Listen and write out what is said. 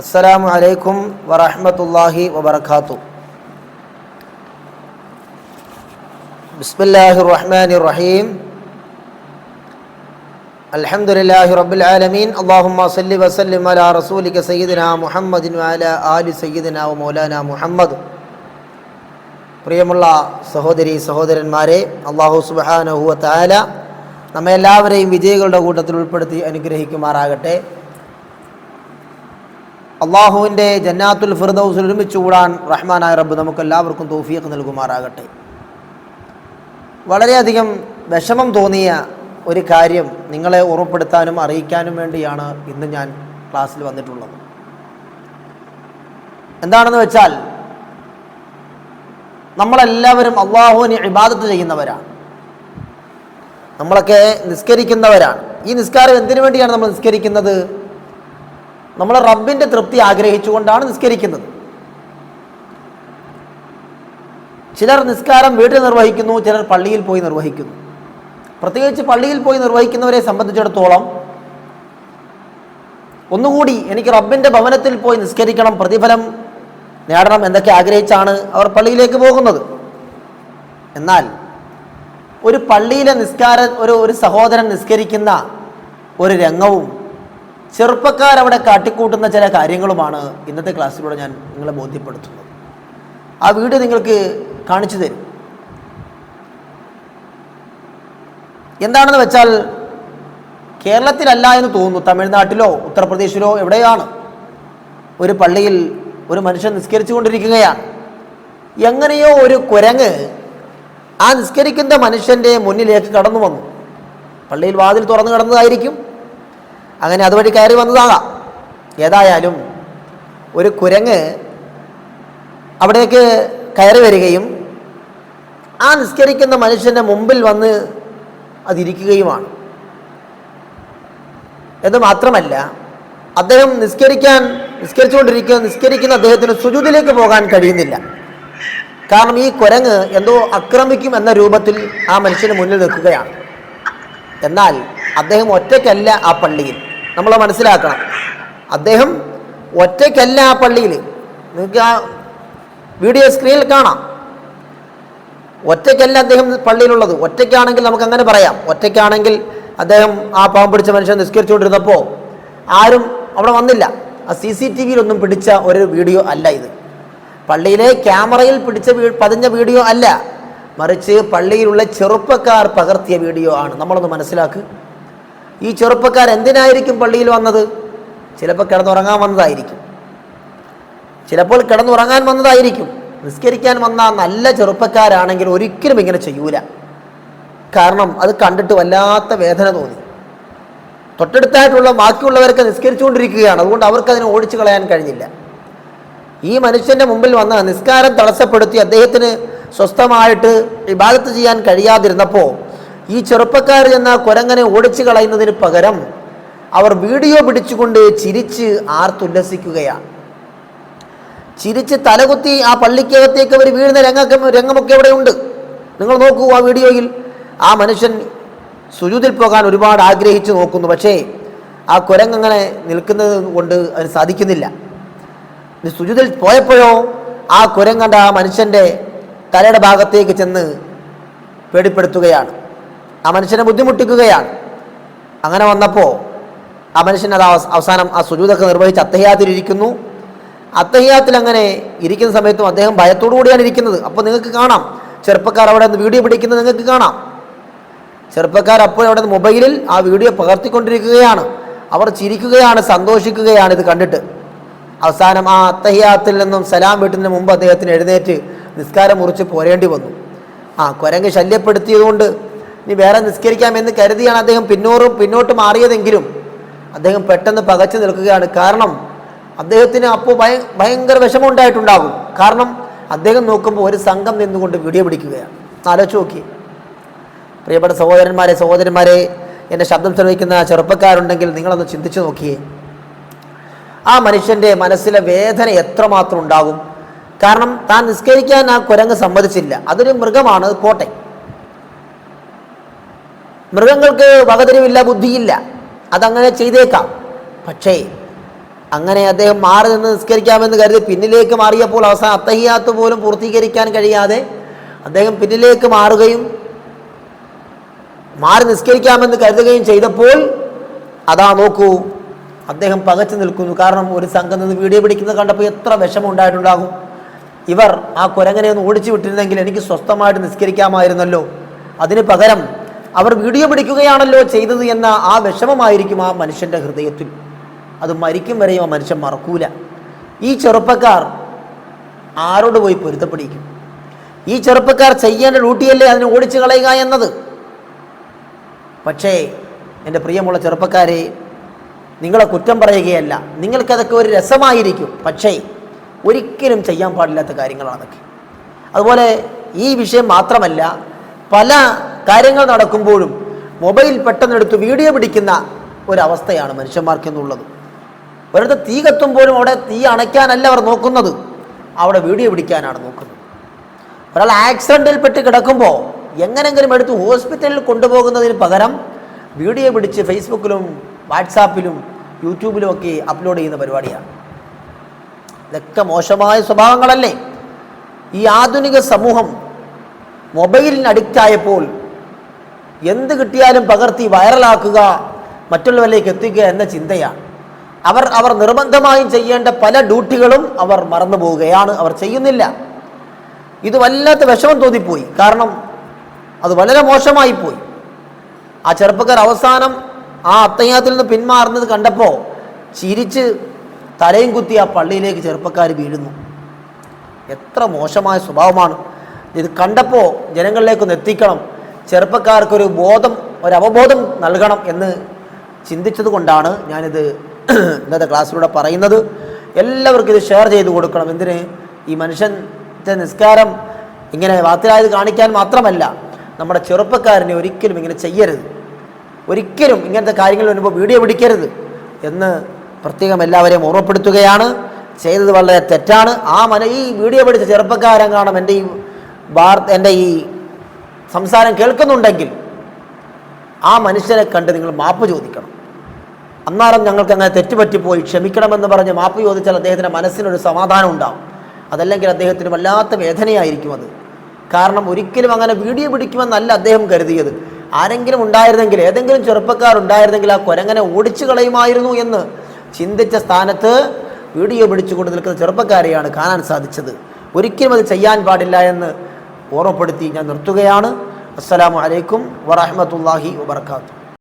അസ്സലാമു അലൈക്കും വറഹമത്തല്ലാഹി വബർക്കാത്തു ബിസ്മില്ലാഹി റഹ്മാൻ റഹീം. അൽഹംദുലില്ലാഹി റബ്ബിൽ ആലമീൻ. അള്ളാഹുമ്മ സല്ലി വസല്ലിം അലാ റസൂലിക സയ്യിദിന മുഹമ്മദിൻ അല ആലി സയ്യിദിന മൗലാന മുഹമ്മദ്. പ്രിയമുള്ള സഹോദരി സഹോദരന്മാരെ അള്ളാഹു സുബാനഹുവ താല നമ്മെല്ലാവരെയും വിജയികളുടെ കൂട്ടത്തിൽ ഉൾപ്പെടുത്തി അനുഗ്രഹിക്കുമാറാകട്ടെ. അള്ളാഹുവിന്റെ ജന്നാത്തുൽ ഫിർദൌസിൽ ഒരുമിച്ച് കൂടാൻ റഹ്മാനായ റബ്ബ് നമുക്ക് എല്ലാവർക്കും തോഫിയൊക്കെ നൽകുമാറാകട്ടെ. വളരെയധികം വിഷമം തോന്നിയ ഒരു കാര്യം നിങ്ങളെ ഓർമ്മപ്പെടുത്താനും അറിയിക്കാനും വേണ്ടിയാണ് ഇന്ന് ഞാൻ ക്ലാസ്സിൽ വന്നിട്ടുള്ളത്. എന്താണെന്ന് വെച്ചാൽ നമ്മളെല്ലാവരും അള്ളാഹുവിന് ഇബാദത്ത് ചെയ്യുന്നവരാണ്. നമ്മളൊക്കെ നിസ്കരിക്കുന്നവരാണ്. ഈ നിസ്കാരം എന്തിനു വേണ്ടിയാണ് നമ്മൾ നിസ്കരിക്കുന്നത്? നമ്മൾ റബ്ബിന്റെ തൃപ്തി ആഗ്രഹിച്ചുകൊണ്ടാണ് നിസ്കരിക്കുന്നത്. ചിലർ നിസ്കാരം വീട്ടിൽ നിർവഹിക്കുന്നു ചിലർ പള്ളിയിൽ പോയി നിർവഹിക്കുന്നു. പ്രത്യേകിച്ച് പള്ളിയിൽ പോയി നിർവഹിക്കുന്നവരെ സംബന്ധിച്ചിടത്തോളം ഒന്നുകൂടി എനിക്ക് റബ്ബിന്റെ ഭവനത്തിൽ പോയി നിസ്കരിക്കണം പ്രതിഫലം നേടണം എന്നൊക്കെ ആഗ്രഹിച്ചാണ് അവർ പള്ളിയിലേക്ക് പോകുന്നത്. എന്നാൽ ഒരു പള്ളിയിലെ നിസ്കാര ഒരു ഒരു സഹോദരൻ നിസ്കരിക്കുന്ന ഒരു രംഗവും ചെറുപ്പക്കാരവിടെ കാട്ടിക്കൂട്ടുന്ന ചില കാര്യങ്ങളുമാണ് ഇന്നത്തെ ക്ലാസ്സിലൂടെ ഞാൻ നിങ്ങളെ ബോധ്യപ്പെടുത്തുന്നത്. ആ വീഡിയോ നിങ്ങൾക്ക് കാണിച്ചു തരും. എന്താണെന്ന് വെച്ചാൽ കേരളത്തിലല്ല എന്ന് തോന്നുന്നു. തമിഴ്നാട്ടിലോ ഉത്തർപ്രദേശിലോ എവിടെയാണ് ഒരു പള്ളിയിൽ ഒരു മനുഷ്യൻ നിസ്കരിച്ചു കൊണ്ടിരിക്കുകയാണ് എങ്ങനെയോ ഒരു കുരങ്ങ് ആ നിസ്കരിക്കുന്ന മനുഷ്യന്റെ മുന്നിലേക്ക് കടന്നു വന്നു. പള്ളിയിൽ വാതിൽ തുറന്നു കിടന്നതായിരിക്കും. അങ്ങനെ അതുവഴി കയറി വന്നതാകാം. ഏതായാലും ഒരു കുരങ്ങ് അവിടേക്ക് കയറി വരികയും ആ നിസ്കരിക്കുന്ന മനുഷ്യന്റെ മുമ്പിൽ വന്ന് അതിരിക്കുകയുമാണ്. എന്ന് മാത്രമല്ല അദ്ദേഹം നിസ്കരിക്കാൻ നിസ്കരിച്ചുകൊണ്ടിരിക്കുക നിസ്കരിക്കുന്ന അദ്ദേഹത്തിന് സുജുതിലേക്ക് പോകാൻ കഴിയുന്നില്ല. കാരണം ഈ കുരങ്ങ് എന്തോ ആക്രമിക്കും എന്ന രൂപത്തിൽ ആ മനുഷ്യന് മുന്നിൽ നിൽക്കുകയാണ്. എന്നാൽ അദ്ദേഹം ഒറ്റയ്ക്കല്ല ആ പള്ളിയിൽ. നമ്മൾ മനസ്സിലാക്കണം. അദ്ദേഹം ഒറ്റയ്ക്കല്ല ആ പള്ളിയിൽ നിങ്ങൾക്ക് ആ വീഡിയോ സ്ക്രീനിൽ കാണാം. ഒറ്റയ്ക്കല്ല അദ്ദേഹം പള്ളിയിലുള്ളത്. ഒറ്റയ്ക്കാണെങ്കിൽ നമുക്ക് അങ്ങനെ പറയാം. ഒറ്റയ്ക്കാണെങ്കിൽ അദ്ദേഹം ആ പാവം പിടിച്ച മനുഷ്യൻ നിസ്കരിച്ചുകൊണ്ടിരുന്നപ്പോൾ ആരും അവിടെ വന്നില്ല. ആ സി സി ടി വിയിലൊന്നും പിടിച്ച ഒരു വീഡിയോ അല്ല ഇത്. പള്ളിയിലെ ക്യാമറയിൽ പിടിച്ച പതിഞ്ഞ വീഡിയോ അല്ല. മറിച്ച് പള്ളിയിലുള്ള ചെറുപ്പക്കാർ പകർത്തിയ വീഡിയോ ആണ്. നമ്മളൊന്ന് മനസ്സിലാക്ക്. ഈ ചെറുപ്പക്കാർ എന്തിനായിരിക്കും പള്ളിയിൽ വന്നത്? ചിലപ്പോൾ കിടന്നുറങ്ങാൻ വന്നതായിരിക്കും. ചിലപ്പോൾ കിടന്നുറങ്ങാൻ വന്നതായിരിക്കും. നിസ്കരിക്കാൻ വന്ന നല്ല ചെറുപ്പക്കാരാണെങ്കിൽ ഒരിക്കലും ഇങ്ങനെ ചെയ്യൂല. കാരണം അത് കണ്ടിട്ട് വല്ലാത്ത വേദന തോന്നി. തൊട്ടടുത്തായിട്ടുള്ള ബാക്കിയുള്ളവരൊക്കെ നിസ്കരിച്ചുകൊണ്ടിരിക്കുകയാണ്. അതുകൊണ്ട് അവർക്ക് അതിനെ ഓടിച്ചു കളയാൻ കഴിഞ്ഞില്ല. ഈ മനുഷ്യന്റെ മുമ്പിൽ വന്ന നിസ്കാരം തടസ്സപ്പെടുത്തി അദ്ദേഹത്തിന് സ്വസ്ഥമായിട്ട് ഇബാദത്ത് ചെയ്യാൻ കഴിയാതിരുന്നപ്പോൾ ഈ ചെറുപ്പക്കാർ എന്ന കുരങ്ങനെ ഓടിച്ചു കളയുന്നതിന് പകരം അവർ വീഡിയോ പിടിച്ചുകൊണ്ട് ചിരിച്ച് ആർത്തുല്ലസിക്കുകയാണ്. ചിരിച്ച് തലകുത്തി ആ പള്ളിക്കകത്തേക്ക് അവർ വീഴുന്ന രംഗം രംഗമൊക്കെ അവിടെ ഉണ്ട് നിങ്ങൾ നോക്കൂ ആ വീഡിയോയിൽ ആ മനുഷ്യൻ സുജൂതിൽ പോകാൻ ഒരുപാട് ആഗ്രഹിച്ചു നോക്കുന്നു. പക്ഷേ ആ കുരങ്ങനെ നിൽക്കുന്നത് കൊണ്ട് അതിന് സാധിക്കുന്നില്ല. സുജൂതിൽ പോയപ്പോഴോ ആ കുരങ്ങണ്ട ആ മനുഷ്യന്റെ തലയുടെ ഭാഗത്തേക്ക് ചെന്ന് പേടിപ്പെടുത്തുകയാണ്. ആ മനുഷ്യനെ ബുദ്ധിമുട്ടിക്കുകയാണ്. അങ്ങനെ വന്നപ്പോൾ ആ മനുഷ്യൻ അത് അവസാനം ആ സുജൂതൊക്കെ നിർവഹിച്ച് അത്തഹ്യാത്തിലിരിക്കുന്നു. അത്തഹ്യാത്തിൽ അങ്ങനെ ഇരിക്കുന്ന സമയത്തും അദ്ദേഹം ഭയത്തോടു കൂടിയാണ് ഇരിക്കുന്നത്. അപ്പോൾ നിങ്ങൾക്ക് കാണാം. ചെറുപ്പക്കാർ അവിടെ നിന്ന് വീഡിയോ പിടിക്കുന്നത് നിങ്ങൾക്ക് കാണാം. ചെറുപ്പക്കാർ അപ്പോൾ അവിടെ നിന്ന് മൊബൈലിൽ ആ വീഡിയോ പകർത്തിക്കൊണ്ടിരിക്കുകയാണ്. അവർ ചിരിക്കുകയാണ് സന്തോഷിക്കുകയാണ് ഇത് കണ്ടിട്ട്. അവസാനം ആ അത്തഹ്യാത്തിൽ നിന്നും സലാം വീട്ടിന് മുമ്പ് അദ്ദേഹത്തിന് എഴുന്നേറ്റ് നിസ്കാരം മുറിച്ച് പോരേണ്ടി വന്നു. ആ കുരങ്ങ് ശല്യപ്പെടുത്തിയതുകൊണ്ട് ഇനി വേറെ നിസ്കരിക്കാമെന്ന് കരുതിയാണ് അദ്ദേഹം പിന്നോറും പിന്നോട്ട് മാറിയതെങ്കിലും അദ്ദേഹം പെട്ടെന്ന് പകച്ചു നിൽക്കുകയാണ്. കാരണം അദ്ദേഹത്തിന് അപ്പോൾ ഭയ ഭയങ്കര വിഷമം ഉണ്ടായിട്ടുണ്ടാകും കാരണം അദ്ദേഹം നോക്കുമ്പോൾ ഒരു സംഘം നിന്നുകൊണ്ട് വീഡിയോ പിടിക്കുകയാണ്. ആലോചിച്ച് നോക്കി പ്രിയപ്പെട്ട സഹോദരന്മാരെ സഹോദരന്മാരെ എന്റെ ശബ്ദം ശ്രമിക്കുന്ന ചെറുപ്പക്കാരുണ്ടെങ്കിൽ നിങ്ങളൊന്ന് ചിന്തിച്ചു നോക്കിയേ. ആ മനുഷ്യന്റെ മനസ്സിലെ വേദന എത്രമാത്രം ഉണ്ടാകും? കാരണം താൻ നിസ്കരിക്കാൻ ആ കുരങ്ങ് സമ്മതിച്ചില്ല. അതൊരു മൃഗമാണ് കോട്ടയം. മൃഗങ്ങൾക്ക് വകതിരിവില്ല ബുദ്ധിയില്ല. അതങ്ങനെ ചെയ്തേക്കാം. പക്ഷേ അങ്ങനെ അദ്ദേഹം മാറി നിന്ന് നിസ്കരിക്കാമെന്ന് കരുതി പിന്നിലേക്ക് മാറിയപ്പോൾ അവസാനം അത്തഹിയാത്ത് പോലും പൂർത്തീകരിക്കാൻ കഴിയാതെ അദ്ദേഹം പിന്നിലേക്ക് മാറുകയും മാറി നിസ്കരിക്കാമെന്ന് കരുതുകയും ചെയ്തപ്പോൾ അതാ നോക്കൂ അദ്ദേഹം പകച്ചു നിൽക്കുന്നു. കാരണം ഒരു സംഘം നിന്ന് വീഡിയോ പിടിക്കുന്നത് കണ്ടപ്പോൾ എത്ര വിഷമം ഉണ്ടായിട്ടുണ്ടാകും ഇവർ ആ കുരങ്ങനെ ഒന്ന് ഓടിച്ചു വിട്ടിരുന്നെങ്കിൽ എനിക്ക് സ്വസ്ഥമായിട്ട് നിസ്കരിക്കാമായിരുന്നല്ലോ. അതിന് പകരം അവർ വീഡിയോ പിടിക്കുകയാണല്ലോ ചെയ്തത് എന്ന ആ വിഷമമായിരിക്കും ആ മനുഷ്യന്റെ ഹൃദയത്തിൽ. അത് മരിക്കും വരെയും ആ മനുഷ്യൻ മറക്കൂല. ഈ ചെറുപ്പക്കാർ ആരോട് പോയി പൊരുത്തപ്പെടിക്കും? ഈ ചെറുപ്പക്കാർ ചെയ്യേണ്ട ഡ്യൂട്ടിയല്ലേ അതിനെ ഓടിച്ചു കളയുക എന്നത്? പക്ഷേ എന്റെ പ്രിയമുള്ള ചെറുപ്പക്കാരെ നിങ്ങളെ കുറ്റം പറയുകയല്ല. നിങ്ങൾക്കതൊക്കെ ഒരു രസമായിരിക്കും. പക്ഷേ ഒരിക്കലും ചെയ്യാൻ പാടില്ലാത്ത കാര്യങ്ങളാണതൊക്കെ അതുപോലെ ഈ വിഷയം മാത്രമല്ല പല കാര്യങ്ങൾ നടക്കുമ്പോഴും മൊബൈൽ പെട്ടെന്നെടുത്ത് വീഡിയോ പിടിക്കുന്ന ഒരവസ്ഥയാണ് മനുഷ്യന്മാർക്കെന്നുള്ളത്. ഒരിടത്ത് തീ കത്തുമ്പോഴും അവിടെ തീ അണയ്ക്കാനല്ല അവർ നോക്കുന്നത്. അവിടെ വീഡിയോ പിടിക്കാനാണ് നോക്കുന്നത്. ഒരാൾ ആക്സിഡന്റിൽ പെട്ട് കിടക്കുമ്പോൾ എങ്ങനെങ്കിലും എടുത്ത് ഹോസ്പിറ്റലിൽ കൊണ്ടുപോകുന്നതിന് പകരം വീഡിയോ പിടിച്ച് ഫേസ്ബുക്കിലും വാട്സാപ്പിലും യൂട്യൂബിലും ഒക്കെ അപ്ലോഡ് ചെയ്യുന്ന പരിപാടിയാണ്. ഇതൊക്കെ മോശമായ സ്വഭാവങ്ങളല്ലേ? ഈ ആധുനിക സമൂഹം മൊബൈലിന് അഡിക്റ്റ് ആയപ്പോൾ എന്ത് കിട്ടിയാലും പകർത്തി വൈറലാക്കുക മറ്റുള്ളവരിലേക്ക് എത്തിക്കുക എന്ന ചിന്തയാണ്. അവർ അവർ നിർബന്ധമായും ചെയ്യേണ്ട പല ഡ്യൂട്ടികളും അവർ മറന്നു പോവുകയാണ്. അവർ ചെയ്യുന്നില്ല. ഇത് വല്ലാത്ത വിഷമം തോന്നിപ്പോയി. കാരണം അത് വളരെ മോശമായി പോയി ആ ചെറുപ്പക്കാർ അവസാനം ആ അത്തയ്യാത്തിൽ നിന്ന് പിന്മാറുന്നത് കണ്ടപ്പോൾ ചിരിച്ച് തലയും കുത്തി ആ പള്ളിയിലേക്ക് ചെറുപ്പക്കാർ വീഴുന്നു. എത്ര മോശമായ സ്വഭാവമാണ്. ഇത് കണ്ടപ്പോൾ ജനങ്ങളിലേക്കൊന്ന് എത്തിക്കണം. ചെറുപ്പക്കാർക്കൊരു ബോധം ഒരു അവബോധം നൽകണം എന്ന് ചിന്തിച്ചത് കൊണ്ടാണ് ഞാനിത് ഇന്നത്തെ ക്ലാസ്സിലൂടെ പറയുന്നത്. എല്ലാവർക്കും ഇത് ഷെയർ ചെയ്ത് കൊടുക്കണം. എന്തിന്? ഈ മനുഷ്യന്റെ നിസ്കാരം ഇങ്ങനെ വാത്തിലായത് കാണിക്കാൻ മാത്രമല്ല നമ്മുടെ ചെറുപ്പക്കാരനെ ഒരിക്കലും ഇങ്ങനെ ചെയ്യരുത്. ഒരിക്കലും ഇങ്ങനത്തെ കാര്യങ്ങൾ വരുമ്പോൾ വീഡിയോ പിടിക്കരുത് എന്ന് പ്രത്യേകം എല്ലാവരെയും ഓർമ്മപ്പെടുത്തുകയാണ്. ചെയ്തത് വളരെ തെറ്റാണ്. ആ മന ഈ വീഡിയോ പിടിച്ച ചെറുപ്പക്കാരൻ കാണും. എന്റെ ഈ വാർത്ത എന്റെ ഈ സംസാരം കേൾക്കുന്നുണ്ടെങ്കിൽ ആ മനുഷ്യനെ കണ്ട് നിങ്ങൾ മാപ്പ് ചോദിക്കണം. അന്നാലും ഞങ്ങൾക്ക് അങ്ങനെ തെറ്റുപറ്റിപ്പോയി. ക്ഷമിക്കണമെന്ന് പറഞ്ഞ് മാപ്പ് ചോദിച്ചാൽ അദ്ദേഹത്തിന്റെ മനസ്സിനൊരു സമാധാനം ഉണ്ടാവും. അതല്ലെങ്കിൽ അദ്ദേഹത്തിന് വല്ലാത്ത വേദനയായിരിക്കും അത്. കാരണം ഒരിക്കലും അങ്ങനെ വീഡിയോ പിടിക്കുമെന്നല്ല അദ്ദേഹം കരുതിയത്. ആരെങ്കിലും ഉണ്ടായിരുന്നെങ്കിൽ ഏതെങ്കിലും ചെറുപ്പക്കാർ ഉണ്ടായിരുന്നെങ്കിൽ ആ കൊരങ്ങനെ ഓടിച്ചു കളയുമായിരുന്നു എന്ന് ചിന്തിച്ച സ്ഥാനത്ത് വീഡിയോ പിടിച്ചുകൊണ്ട് നിൽക്കുന്ന ചെറുപ്പക്കാരെയാണ് കാണാൻ സാധിച്ചത്. ഒരിക്കലും അത് ചെയ്യാൻ പാടില്ല എന്ന് ഓർമ്മപ്പെടുത്തി ഞാൻ നിർത്തുകയാണ്. അസ്സലാമു അലൈക്കും വറഹമത്തല്ലാഹി വബർക്കാത്തു